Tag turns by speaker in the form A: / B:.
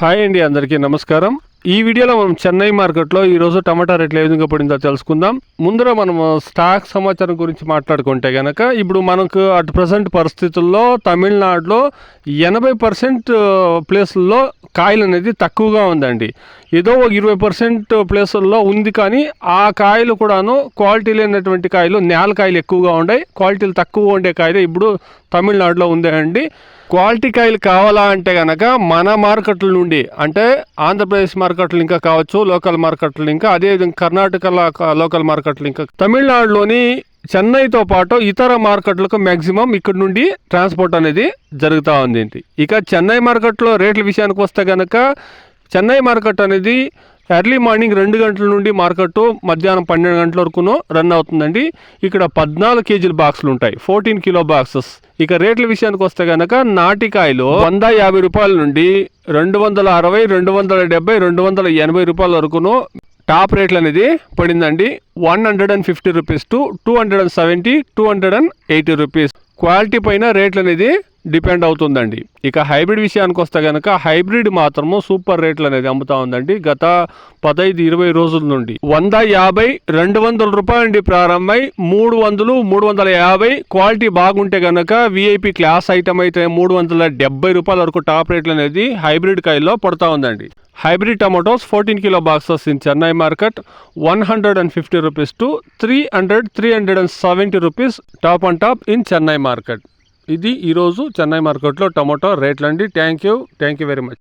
A: Hi అండి అందరికీ నమస్కారం. ఈ వీడియోలో మనం చెన్నై మార్కెట్లో ఈరోజు టమాటా రేట్లు ఏ విధంగా పడిందో తెలుసుకుందాం. ముందర మనం స్టాక్ సమాచారం గురించి మాట్లాడుకుంటే కనుక ఇప్పుడు మనకు అట్ ప్రజెంట్ పరిస్థితుల్లో తమిళనాడులో ఎనభై పర్సెంట్ ప్లేసుల్లో కాయలు అనేది తక్కువగా ఉందండి. ఏదో ఒక ఇరవై పర్సెంట్ ప్లేసుల్లో ఉంది కానీ ఆ కాయలు కూడాను క్వాలిటీ లేనటువంటి కాయలు నేల కాయలు ఎక్కువగా ఉన్నాయి క్వాలిటీలు తక్కువ ఉండే కాయలు ఇప్పుడు తమిళనాడులో ఉందండి క్వాలిటీ కాయలు కావాలా అంటే కనుక మన మార్కెట్ల నుండి అంటే ఆంధ్రప్రదేశ్ మార్కెట్లు ఇంకా కావచ్చు లోకల్ మార్కెట్లు ఇంకా అదేవిధంగా కర్ణాటక లోకల్ మార్కెట్లు ఇంకా. తమిళనాడులోని చెన్నైతో పాటు ఇతర మార్కెట్లకు మ్యాక్సిమం ఇక్కడ నుండి ట్రాన్స్పోర్ట్ అనేది జరుగుతూ ఉంది. ఇక చెన్నై మార్కెట్లో రేట్ల విషయానికి వస్తే కనుక చెన్నై మార్కెట్ అనేది ఎర్లీ మార్నింగ్ రెండు గంటల నుండి మార్కెట్ మధ్యాహ్నం పన్నెండు గంటల వరకును రన్ అవుతుందండి. ఇక్కడ పద్నాలుగు కేజీల బాక్సులు ఉంటాయి. Fourteen kilo boxes. ఇక రేట్ల విషయానికి వస్తే కనుక నాటికాయలు వంద యాభై రూపాయల నుండి రెండు వందల అరవై రెండు వందల డెబ్బై రెండు వందల ఎనభై రూపాయల వరకును టాప్ రేట్లు అనేది పడిందండి. One hundred and fifty rupees to two hundred and seventy two hundred and eighty rupees. Quality పైన రేట్లు అనేది డిపెండ్ అవుతుందండి. ఇక హైబ్రిడ్ విషయానికి వస్తే కనుక హైబ్రిడ్ మాత్రము సూపర్ రేట్లు అనేది అమ్ముతా ఉందండి. గత పదహైదు ఇరవై రోజుల నుండి వంద యాభై రెండు వందల రూపాయల నుండి ప్రారంభమై మూడు వందలు మూడు వందల యాభై. క్వాలిటీ బాగుంటే కనుక విఐపి క్లాస్ ఐటమ్ అయితే మూడు వందల డెబ్బై రూపాయల వరకు టాప్ రేట్లు అనేది హైబ్రిడ్ కాయల్లో పడుతూ ఉందండి. Hybrid tomatoes fourteen kilo boxes in Chennai market one hundred and fifty rupees to three hundred three hundred and seventy rupees top and top in Chennai market. ఇది ఈరోజు చెన్నై మార్కెట్లో టమాటో రేట్లు అండి thank you. Thank you very much.